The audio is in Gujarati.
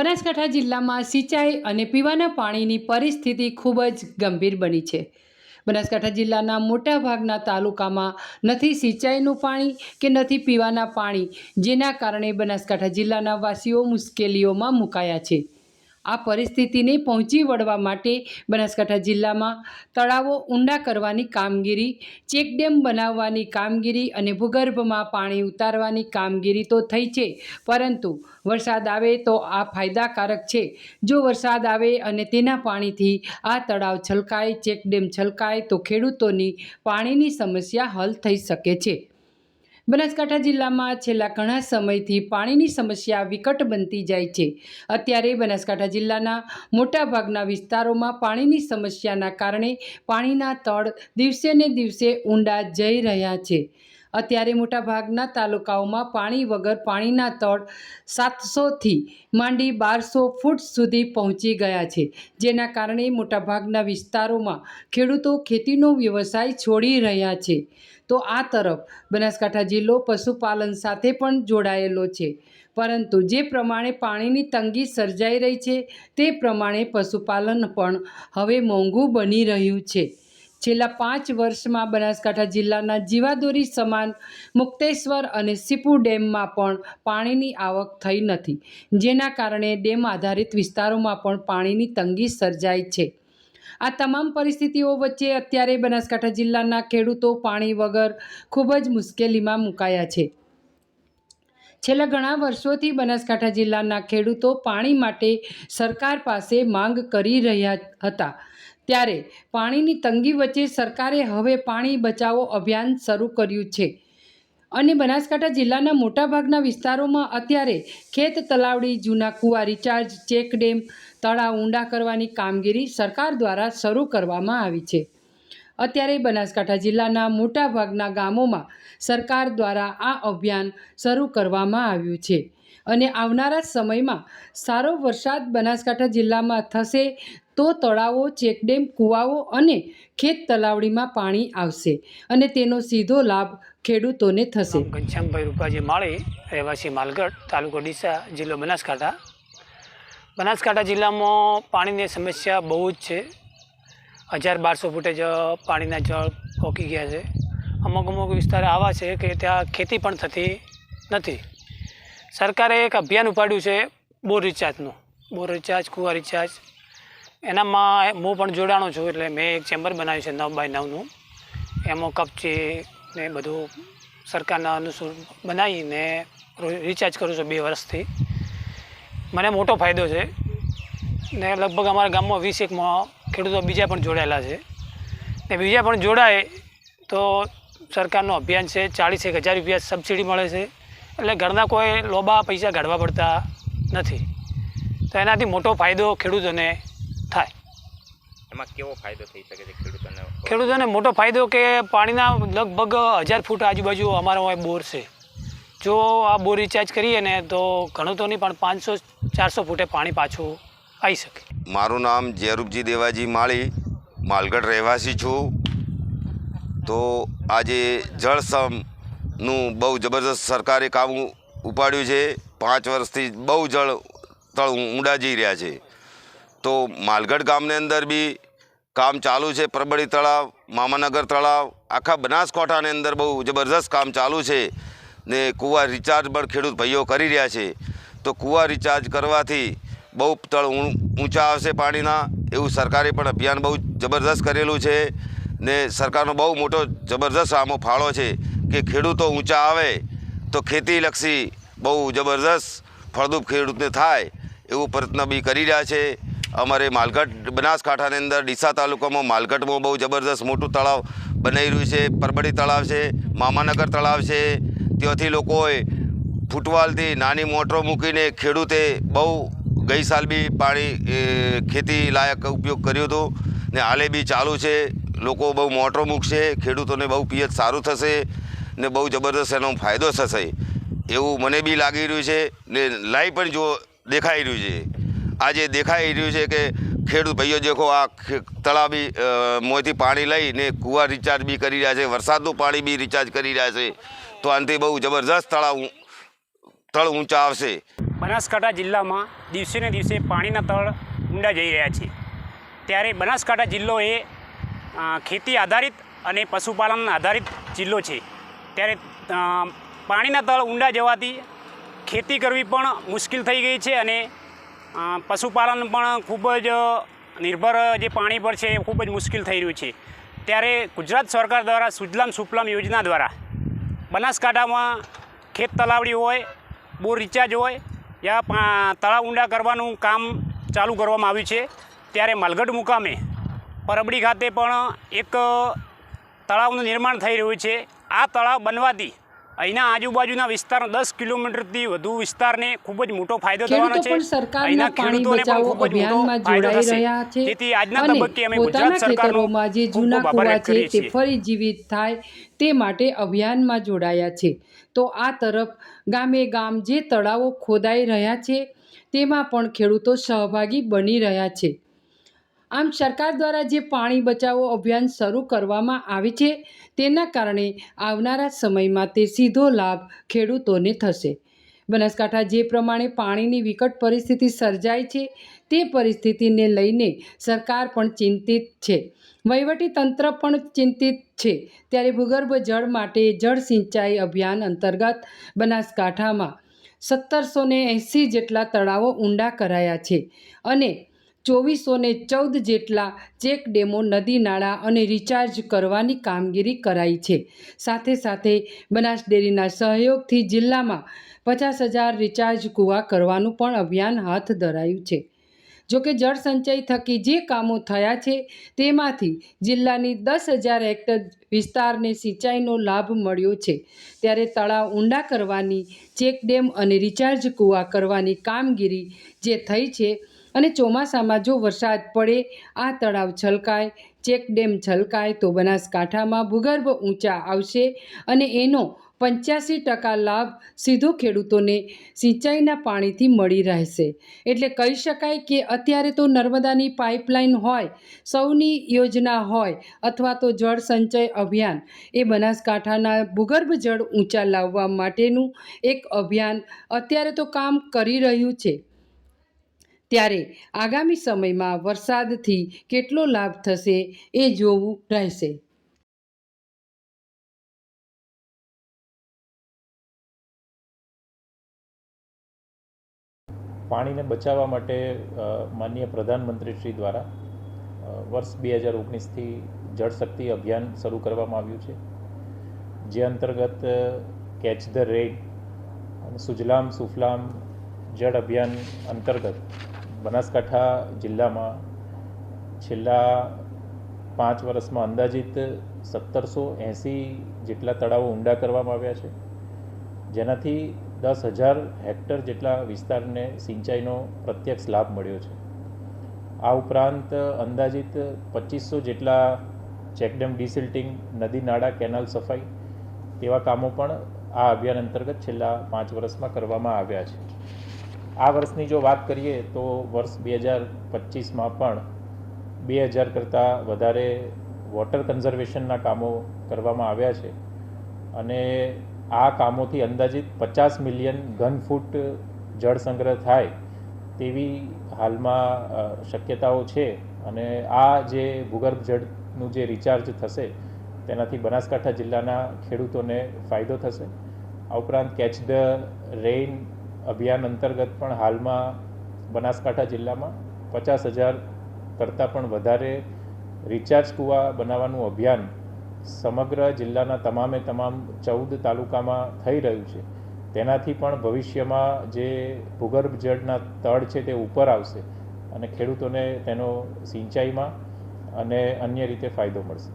બનાસકાંઠા જિલ્લામાં સિંચાઈ અને પીવાના પાણીની પરિસ્થિતિ ખૂબ જ ગંભીર બની છે. બનાસકાંઠા જિલ્લાના મોટાભાગના તાલુકામાં નથી સિંચાઈનું પાણી કે નથી પીવાના પાણી, જેના કારણે બનાસકાંઠા જિલ્લાના વાસીઓ મુશ્કેલીઓમાં મુકાયા છે. આ પરિસ્થિતિને પહોંચી વળવા માટે બનાસકાંઠા જિલ્લામાં તળાવો ઊંડા કરવાની કામગીરી, ચેકડેમ બનાવવાની કામગીરી અને ભૂગર્ભમાં પાણી ઉતારવાની કામગીરી તો થઈ છે, પરંતુ વરસાદ આવે તો આ ફાયદાકારક છે. જો વરસાદ આવે અને તેના પાણીથી આ તળાવ છલકાય, ચેકડેમ છલકાય, તો ખેડૂતોની પાણીની સમસ્યા હલ થઈ શકે છે. બનાસકાંઠા જિલ્લામાં છેલ્લા ઘણા સમયથી પાણીની સમસ્યા વિકટ બનતી જાય છે. અત્યારે બનાસકાંઠા જિલ્લાના મોટાભાગના વિસ્તારોમાં પાણીની સમસ્યાના કારણે પાણીના તળ દિવસે ને દિવસે ઊંડા જઈ રહ્યા છે. અત્યારે મોટાભાગના તાલુકાઓમાં પાણી વગર પાણીના તળ સાતસોથી માંડી બારસો ફૂટ સુધી પહોંચી ગયા છે, જેના કારણે મોટાભાગના વિસ્તારોમાં ખેડૂતો ખેતીનો વ્યવસાય છોડી રહ્યા છે. તો આ તરફ બનાસકાંઠા જિલ્લો પશુપાલન સાથે પણ જોડાયેલો છે, પરંતુ જે પ્રમાણે પાણીની તંગી સર્જાઈ રહી છે, તે પ્રમાણે પશુપાલન પણ હવે મોંઘું બની રહ્યું છે. છેલ્લા પાંચ વર્ષમાં બનાસકાંઠા જિલ્લાના જીવાદોરી સમાન મુક્તેશ્વર અને સીપુ ડેમમાં પણ પાણીની આવક થઈ નથી, જેના કારણે ડેમ આધારિત વિસ્તારોમાં પણ પાણીની તંગી સર્જાઈ છે. આ તમામ પરિસ્થિતિઓ વચ્ચે અત્યારે બનાસકાંઠા જિલ્લાના ખેડૂતો પાણી વગર ખૂબ જ મુશ્કેલીમાં મુકાયા છે. છેલ્લા ઘણા વર્ષોથી બનાસકાંઠા જિલ્લાના ખેડૂતો પાણી માટે સરકાર પાસે માંગ કરી રહ્યા હતા. ત્યારે પાણીની તંગી વચ્ચે સરકારે હવે પાણી બચાવો અભિયાન શરૂ કર્યું છે. અને બનાસકાંઠા જિલ્લાના મોટાભાગના વિસ્તારોમાં અત્યારે ખેત તલાવડી, જૂના કુવા રિચાર્જ, ચેક ડેમ, તળાવ ઊંડા કરવાની કામગીરી સરકાર દ્વારા શરૂ કરવામાં આવી છે. અત્યારે બનાસકાંઠા જિલ્લાના મોટાભાગના ગામોમાં સરકાર દ્વારા આ અભિયાન શરૂ કરવામાં આવ્યું છે. અને આવનારા સમયમાં સારો વરસાદ બનાસકાંઠા જિલ્લામાં થશે તો તળાવો, ચેકડેમ, કૂવાઓ અને ખેત તલાવડીમાં પાણી આવશે અને તેનો સીધો લાભ ખેડૂતોને થશે. ઘનશ્યામભાઈ રૂપાજી માળી, રહેવાસી માલગઢ, તાલુકો ડીસા, જિલ્લો બનાસકાંઠા. બનાસકાંઠા જિલ્લામાં પાણીની સમસ્યા બહુ જ છે. હજાર બારસો ફૂટે જ પાણીના જળ પોકી ગયા છે. અમુક અમુક વિસ્તાર આવા છે કે ત્યાં ખેતી પણ થતી નથી. સરકારે એક અભિયાન ઉપાડ્યું છે, બોર રિચાર્જનું. બોર રિચાર્જ, કુવા રિચાર્જ. એનામાં હું પણ જોડાણો છું, એટલે મેં એક ચેમ્બર બનાવ્યું છે, નવ બાય નવનું. એમાં કપચી ને બધું સરકારના અનુસૂર બનાવીને રિચાર્જ કરું છું બે વર્ષથી. મને મોટો ફાયદો છે. ને લગભગ અમારા ગામમાં વીસ એકમાં ખેડૂતો બીજા પણ જોડાયેલા છે. ને બીજા પણ જોડાય તો સરકારનું અભિયાન છે, ચાળીસ એક હજાર રૂપિયા સબસિડી મળે છે. એટલે ઘરના કોઈ લોબા પૈસા કાઢવા પડતા નથી. તો એનાથી મોટો ફાયદો ખેડૂતોને થાય. એમાં કેવો ફાયદો થઈ શકે છે ખેડૂતોને? ખેડૂતોને મોટો ફાયદો કે પાણીના લગભગ હજાર ફૂટ આજુબાજુ અમારો અહીં બોર છે. જો આ બોર રિચાર્જ કરીએ ને તો ઘણું તો નહીં પણ પાંચસો ચારસો ફૂટે પાણી પાછું આવી શકે. મારું નામ જયરૂપજી દેવાજી માળી માલગઢ રહેવાસી છું. તો આજે જળસમનું બહુ જબરદસ્ત સરકારે કામ ઉપાડ્યું છે. પાંચ વર્ષથી બહુ જળ તળ ઊંડા જઈ રહ્યા છે. તો માલગઢ ગામની અંદર બી કામ ચાલુ છે. પરબડી તળાવ, મામાનગર તળાવ, આખા બનાસકાંઠાની અંદર બહુ જબરદસ્ત કામ ચાલુ છે. ને કૂવા રિચાર્જ પણ ખેડૂત ભાઈઓ કરી રહ્યા છે. તો કૂવા રિચાર્જ કરવાથી બહુ તળ ઊંચા આવશે પાણીના એવું સરકારે પણ અભિયાન બહુ જબરદસ્ત કરેલું છે. ને સરકારનો બહુ મોટો જબરદસ્ત આમો ફાળો છે. કે ખેડૂતો ઊંચા આવે તો ખેતીલક્ષી બહુ જબરદસ્ત ફળદ્રુપ ખેડૂતને થાય એવું પ્રયત્ન બી કરી રહ્યા છે. અમારે માલગઢ બનાસકાંઠાની અંદર ડીસા તાલુકામાં માલગઢમાં બહુ જબરદસ્ત મોટું તળાવ બનાવી રહ્યું છે. પરબડી તળાવ છે, મામાનગર તળાવ છે. ત્યાંથી લોકોએ ફૂટવાલથી નાની મોટરો મૂકીને ખેડૂતે બહુ ગઈ સાલ બી પાણી ખેતી લાયક ઉપયોગ કર્યો હતો ને હાલે બી ચાલુ છે. લોકો બહુ મોટરો મૂકશે, ખેડૂતોને બહુ પિયત સારું થશે. ને બહુ જબરદસ્ત એનો ફાયદો થશે. એવું મને બી લાગી રહ્યું છે ને લાઈવ પણ જો દેખાઈ રહ્યું છે. આજે દેખાઈ રહ્યું છે કે ખેડૂત ભાઈઓ દેખો આ અ, મોંથી પાણી લઈને કૂવા રિચાર્જ બી કરી રહ્યા છે વરસાદનું પાણી બી રિચાર્જ કરી રહ્યા છે. તો આનાથી બહુ જબરદસ્ત તળાવ તળ ઊંચા આવશે. બનાસકાંઠા જિલ્લામાં દિવસે ને દિવસે પાણીના તળ ઊંડા જઈ રહ્યા છે. ત્યારે બનાસકાંઠા જિલ્લો એ ખેતી આધારિત અને પશુપાલન આધારિત જિલ્લો છે. ત્યારે પાણીના તળ ઊંડા જવાથી ખેતી કરવી પણ મુશ્કેલ થઈ ગઈ છે અને પશુપાલન પણ ખૂબ જ નિર્ભર જે પાણી પર છે એ ખૂબ જ મુશ્કેલ થઈ રહ્યું છે. ત્યારે ગુજરાત સરકાર દ્વારા સુજલામ સુફલામ યોજના દ્વારા બનાસકાંઠામાં ખેત તલાવડી હોય, બોર રિચાર્જ હોય યા તળાવ ઊંડા કરવાનું કામ ચાલુ કરવામાં આવ્યું છે. ત્યારે માલગઢ મુકામે પરબડી ખાતે પણ એક તળાવનું નિર્માણ થઈ રહ્યું છે. આ તળાવ બનવાથી અહીંના આજુબાજુના વિસ્તાર દસ કિલોમીટરથી વધુ વિસ્તારને ખૂબ જ મોટો ફાયદો થવાનો છે. અહીંના ખેડૂતોને પણ ખૂબ જ મોટો અભિયાનમાં ફાયદો થશે. રહ્યા છે તેથી આજના તબક્કે અમે ગુજરાત સરકારનો જે જૂના કૂવા છે તે ફરી જીવિત થાય તે માટે અભિયાનમાં જોડાયા છે. તો આ તરફ ગામે ગામ જે તળાવો ખોદાઈ રહ્યા છે તેમાં પણ ખેડૂતો સહભાગી બની રહ્યા છે. આમ સરકાર દ્વારા જે પાણી બચાવો અભિયાન શરૂ કરવામાં આવે છે, તેના કારણે આવનારા સમયમાં તે સીધો લાભ ખેડૂતોને થશે. બનાસકાંઠા જે પ્રમાણે પાણીની વિકટ પરિસ્થિતિ સર્જાય છે, તે પરિસ્થિતિને લઈને સરકાર પણ ચિંતિત છે. વહીવટી તંત્ર પણ ચિંતિત છે. ત્યારે ભૂગર્ભ જળ માટે જળ સિંચાઈ અભિયાન અંતર્ગત બનાસકાંઠામાં સત્તરસો ને એંસી જેટલા તળાવો ઊંડા કરાયા છે અને ચોવીસો ને ચૌદ જેટલા ચેક ડેમો નદી નાળા અને રિચાર્જ કરવાની કામગીરી કરાઈ છે. સાથે સાથે બનાસ ડેરીના સહયોગથી જિલ્લામાં પચાસ હજાર રિચાર્જ કૂવા કરવાનું પણ અભિયાન હાથ ધરાયું છે. જોકે જળ સંચય થકી જે કામો થયા છે તેમાંથી જિલ્લાની દસ હજાર હેક્ટર વિસ્તારને સિંચાઈનો લાભ મળ્યો છે. ત્યારે તળાવ ઊંડા કરવાની ચેકડેમ અને રિચાર્જ કૂવા કરવાની કામગીરી જે થઈ છે અને ચોમાસામાં જો વરસાદ પડે, આ તળાવ છલકાય ચેકડેમ છલકાય તો બનાસકાંઠામાં ભૂગર્ભ ઊંચા આવશે અને એનો પંચ્યાસી ટકા લાભ સીધો ખેડૂતોને સિંચાઈના પાણીથી મળી રહેશે. એટલે કહી શકાય કે અત્યારે તો નર્મદાની પાઇપલાઇન હોય, સૌની યોજના હોય અથવા તો જળ સંચય અભિયાન, એ બનાસકાંઠાના ભૂગર્ભ જળ ઊંચા લાવવા માટેનું એક અભિયાન અત્યારે તો કામ કરી રહ્યું છે. ત્યારે આગામી સમયમાં વરસાદથી કેટલો લાભ થશે એ જોવું રહેશે. પાણીને બચાવવા માટે માનનીય પ્રધાનમંત્રી શ્રી દ્વારા વર્ષ બે હજાર ઓગણીસથી જળશક્તિ અભિયાન શરૂ કરવામાં આવ્યું છે. જે અંતર્ગત કેચ ધ રેન અને સુજલામ સુફલામ જળ અભિયાન અંતર્ગત બનાસકાંઠા જિલ્લામાં છેલ્લા પાંચ વર્ષમાં અંદાજિત સત્તરસો એંસી જેટલા તળાવો ઊંડા કરવામાં આવ્યા છે. જેનાથી દસ હજાર હેક્ટર જેટલા વિસ્તારને સિંચાઈનો પ્રત્યક્ષ લાભ મળ્યો છે. આ ઉપરાંત અંદાજિત પચીસો જેટલા ચેકડેમ ડિસિલ્ટિંગ, નદી નાળા, કેનાલ સફાઈ તેવા કામો પણ આ અભિયાન અંતર્ગત છેલ્લા પાંચ વર્ષમાં કરવામાં આવ્યા છે. આ વર્ષની જો વાત કરીએ તો વર્ષ બે હજાર પચીસમાં પણ બે હજાર કરતાં વધારે વોટર કન્ઝર્વેશનના કામો કરવામાં આવ્યા છે. અને આ કામોથી અંદાજિત પચાસ મિલિયન ઘન ફૂટ જળ સંગ્રહ થાય તેવી હાલમાં શક્યતાઓ છે. અને આ જે ભૂગર્ભ જળનું જે રિચાર્જ થશે તેનાથી બનાસકાંઠા જિલ્લાના ખેડૂતોને ફાયદો થશે. આ ઉપરાંત કેચ ધ રેઇન અભિયાન અંતર્ગત પણ હાલમાં બનાસકાંઠા જિલ્લામાં પચાસ હજાર કરતાં પણ વધારે રિચાર્જ કૂવા બનાવવાનું અભિયાન સમગ્ર જિલ્લાના તમામે તમામ ચૌદ તાલુકામાં થઈ રહ્યું છે. તેનાથી પણ ભવિષ્યમાં જે ભૂગર્ભ જળના તળ છે તે ઉપર આવશે અને ખેડૂતોને તેનો સિંચાઈમાં અને અન્ય રીતે ફાયદો મળશે.